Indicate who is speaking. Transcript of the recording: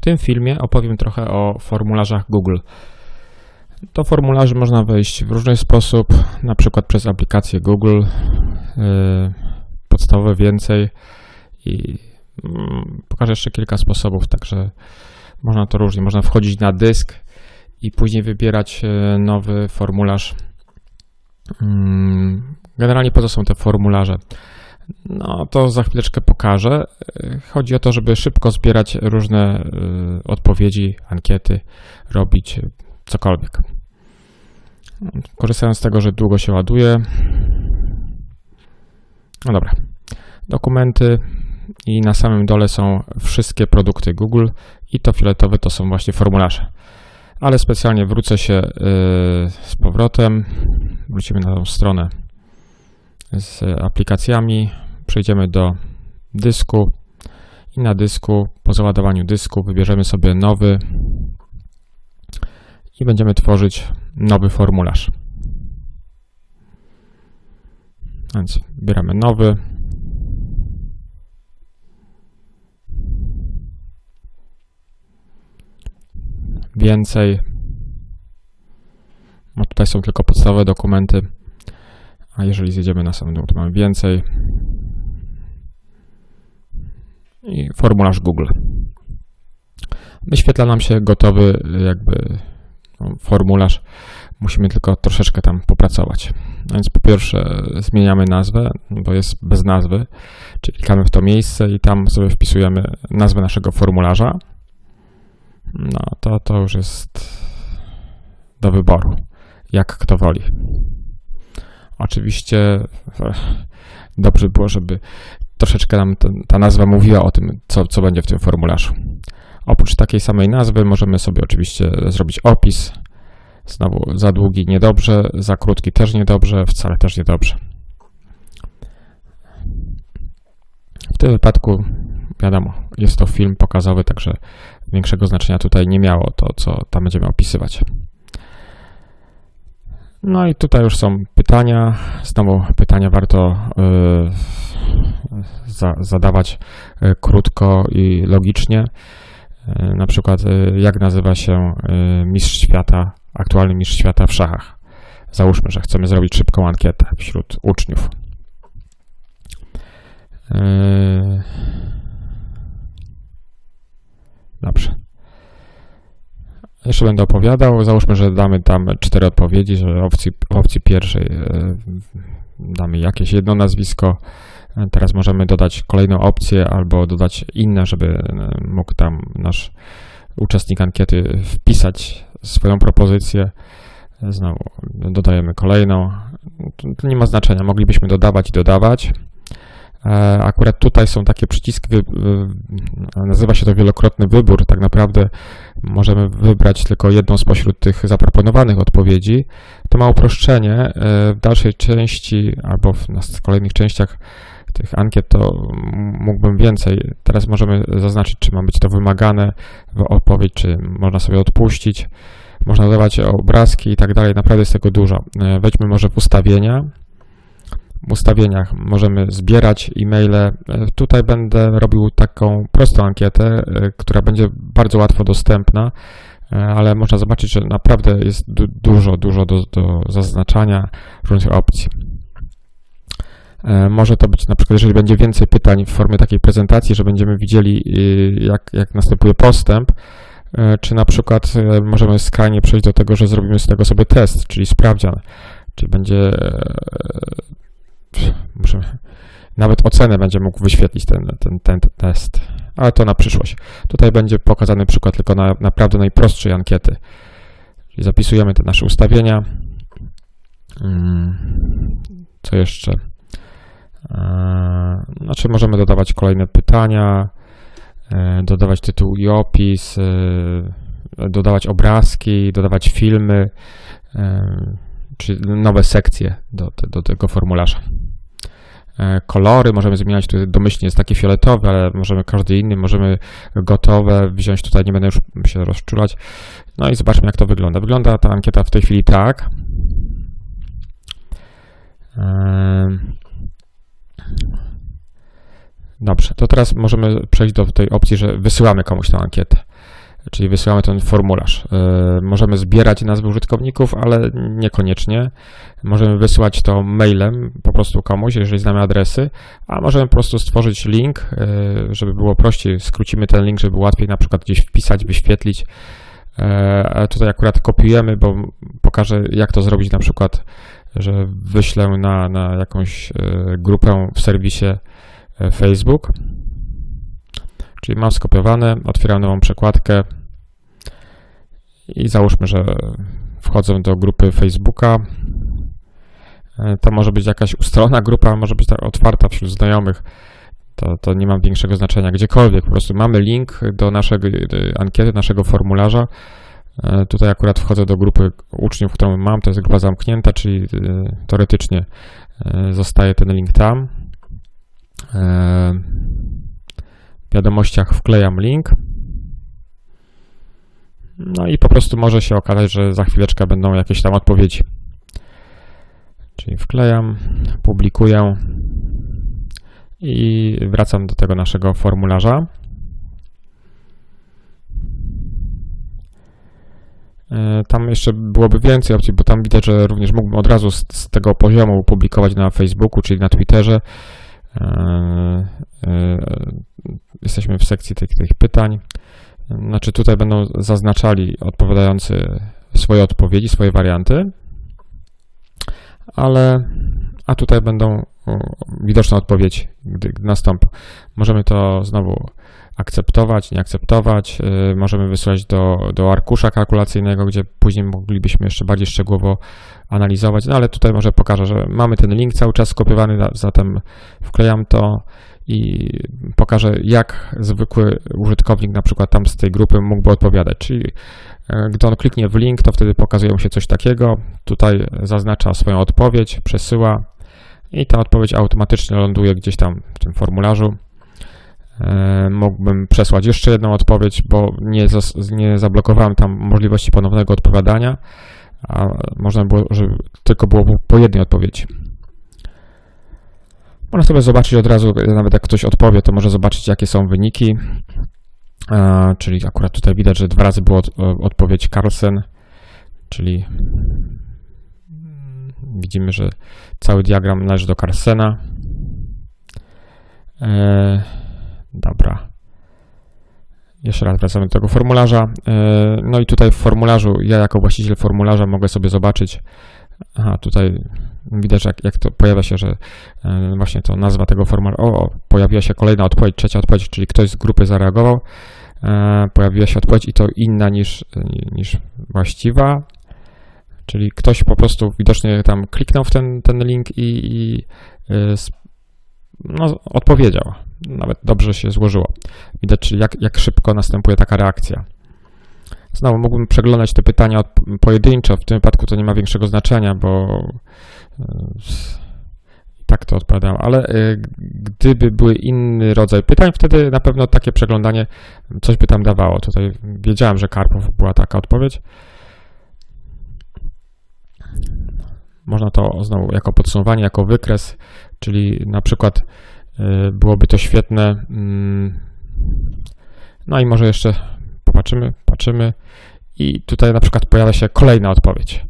Speaker 1: W tym filmie opowiem trochę o formularzach Google. Do formularzy można wejść w różny sposób, na przykład przez aplikację Google, yy, podstawowe więcej i mm, pokażę jeszcze kilka sposobów, także można to różnie. Można wchodzić na dysk i później wybierać yy, nowy formularz. Mm, Generalnie po co są te formularze? No to za chwileczkę pokażę. Chodzi o to, żeby szybko zbierać różne yy, odpowiedzi, ankiety, robić cokolwiek. Korzystając z tego, że długo się ładuje. No dobra. Dokumenty i na samym dole są wszystkie produkty Google i to fioletowe to są właśnie formularze. Ale specjalnie wrócę się yy, z powrotem. Wrócimy na tą stronę z aplikacjami. Przejdziemy do dysku i na dysku, po załadowaniu dysku, wybierzemy sobie nowy i będziemy tworzyć nowy formularz. Więc wybieramy nowy. Więcej. No tutaj są tylko podstawowe dokumenty. A jeżeli zjedziemy na sam dół, to mamy więcej. I formularz Google. Wyświetla nam się gotowy jakby no, formularz. Musimy tylko troszeczkę tam popracować. No więc po pierwsze zmieniamy nazwę, bo jest bez nazwy, czyli klikamy w to miejsce i tam sobie wpisujemy nazwę naszego formularza. No to to już jest do wyboru, jak kto woli. Oczywiście dobrze było, żeby troszeczkę nam ta, ta nazwa mówiła o tym, co, co będzie w tym formularzu. Oprócz takiej samej nazwy możemy sobie oczywiście zrobić opis. Znowu za długi niedobrze, za krótki też niedobrze, wcale też niedobrze. W tym wypadku, wiadomo, jest to film pokazowy, także większego znaczenia tutaj nie miało to, co tam będziemy opisywać. No i tutaj już są pytania. Znowu pytania warto y, za, zadawać y, krótko i logicznie. Y, na przykład, jak nazywa się mistrz świata, aktualny mistrz świata w szachach. Załóżmy, że chcemy zrobić szybką ankietę wśród uczniów. Dobrze. Jeszcze będę opowiadał. Załóżmy, że damy tam cztery odpowiedzi, że opcji, opcji pierwszej e, damy jakieś jedno nazwisko. E, Teraz możemy dodać kolejną opcję albo dodać inne, żeby e, mógł tam nasz uczestnik ankiety wpisać swoją propozycję. Znowu dodajemy kolejną. To nie ma znaczenia, moglibyśmy dodawać i dodawać. E, Akurat tutaj są takie przyciski, nazywa się to wielokrotny wybór. Tak naprawdę możemy wybrać tylko jedną spośród tych zaproponowanych odpowiedzi. To ma uproszczenie. E, W dalszej części albo w kolejnych częściach tych ankiet to mógłbym więcej. Teraz możemy zaznaczyć, czy ma być to wymagane w odpowiedź, czy można sobie odpuścić. Można dodawać obrazki i tak dalej. Naprawdę jest tego dużo. E, Wejdźmy może w ustawienia. Ustawieniach możemy zbierać e-maile. E, Tutaj będę robił taką prostą ankietę, e, która będzie bardzo łatwo dostępna, e, ale można zobaczyć, że naprawdę jest du- dużo, dużo do, do zaznaczania różnych opcji. Może to być na przykład, jeżeli będzie więcej pytań w formie takiej prezentacji, że będziemy widzieli, jak, jak następuje postęp, czy na przykład możemy skrajnie przejść do tego, że zrobimy z tego sobie test, czyli sprawdzian, czyli będzie nawet ocenę będzie mógł wyświetlić ten, ten, ten test, ale to na przyszłość. Tutaj będzie pokazany przykład tylko na naprawdę najprostszej ankiety. Czyli zapisujemy te nasze ustawienia. Mm, Co jeszcze? Eee, Znaczy możemy dodawać kolejne pytania, e, dodawać tytuł i opis, e, dodawać obrazki, dodawać filmy, e, czy nowe sekcje do, do tego formularza. E, Kolory możemy zmieniać, tutaj domyślnie jest taki fioletowy, ale możemy każdy inny, możemy gotowe wziąć, tutaj nie będę już się rozczulać. No i zobaczmy jak to wygląda. Wygląda ta ankieta w tej chwili tak. Em, Dobrze, to teraz możemy przejść do tej opcji, że wysyłamy komuś tę ankietę. Czyli wysyłamy ten formularz. E, Możemy zbierać nazwy użytkowników, ale niekoniecznie. Możemy wysłać to mailem po prostu komuś, jeżeli znamy adresy, a możemy po prostu stworzyć link, e, żeby było prościej. Skrócimy ten link, żeby łatwiej na przykład gdzieś wpisać, wyświetlić. E, a Tutaj akurat kopiujemy, bo pokażę, jak to zrobić na przykład, że wyślę na, na jakąś grupę w serwisie Facebook. Czyli mam skopiowane, otwieram nową przekładkę i załóżmy, że wchodzę do grupy Facebooka. E, To może być jakaś ustalona grupa, może być tak otwarta wśród znajomych. To, to nie ma większego znaczenia. Gdziekolwiek, po prostu mamy link do naszej ankiety, naszego formularza. E, Tutaj akurat wchodzę do grupy uczniów, którą mam. To jest grupa zamknięta, czyli e, teoretycznie e, zostaje ten link tam. Wiadomościach wklejam link. No i po prostu może się okazać, że za chwileczkę będą jakieś tam odpowiedzi. Czyli wklejam, publikuję i wracam do tego naszego formularza. E, Tam jeszcze byłoby więcej opcji, bo tam widać, że również mógłbym od razu z, z tego poziomu publikować na Facebooku, czyli na Twitterze. E, e, Jesteśmy w sekcji tych, tych pytań. Znaczy tutaj będą zaznaczali odpowiadający swoje odpowiedzi, swoje warianty, ale a tutaj będą o, widoczne odpowiedzi, gdy, gdy nastąpi. Możemy to znowu akceptować, nie akceptować. Yy, możemy wysłać do, do arkusza kalkulacyjnego, gdzie później moglibyśmy jeszcze bardziej szczegółowo analizować, no ale tutaj może pokażę, że mamy ten link cały czas skopiowany, zatem wklejam to i pokażę, jak zwykły użytkownik, na przykład tam z tej grupy, mógłby odpowiadać. Czyli e, gdy on kliknie w link, to wtedy pokazuje mu się coś takiego. Tutaj zaznacza swoją odpowiedź, przesyła i ta odpowiedź automatycznie ląduje gdzieś tam w tym formularzu. E, Mógłbym przesłać jeszcze jedną odpowiedź, bo nie, nie zablokowałem tam możliwości ponownego odpowiadania, a można było, żeby tylko było po jednej odpowiedzi. Można sobie zobaczyć od razu, nawet jak ktoś odpowie, to może zobaczyć, jakie są wyniki. E, czyli akurat tutaj widać, że dwa razy była od, odpowiedź Carlsen, czyli widzimy, że cały diagram należy do Carlsena. Dobra. Jeszcze raz wracamy do tego formularza. E, no i tutaj w formularzu, ja jako właściciel formularza mogę sobie zobaczyć, aha, tutaj widać, jak, jak to pojawia się, że e, właśnie to nazwa tego formularza, o, pojawiła się kolejna odpowiedź, trzecia odpowiedź, czyli ktoś z grupy zareagował, e, pojawiła się odpowiedź i to inna niż, niż właściwa, czyli ktoś po prostu widocznie tam kliknął w ten, ten link i, i no, odpowiedział. Nawet dobrze się złożyło. Widać, jak, jak szybko następuje taka reakcja. Znowu mógłbym przeglądać te pytania pojedynczo. W tym wypadku to nie ma większego znaczenia, bo e, tak to odpowiadam. Ale e, gdyby były inny rodzaj pytań, wtedy na pewno takie przeglądanie coś by tam dawało. Tutaj wiedziałem, że Karpow była taka odpowiedź. Można to znowu jako podsumowanie, jako wykres, czyli na przykład byłoby to świetne. mm, No i może jeszcze popatrzymy, patrzymy i tutaj na przykład pojawia się kolejna odpowiedź.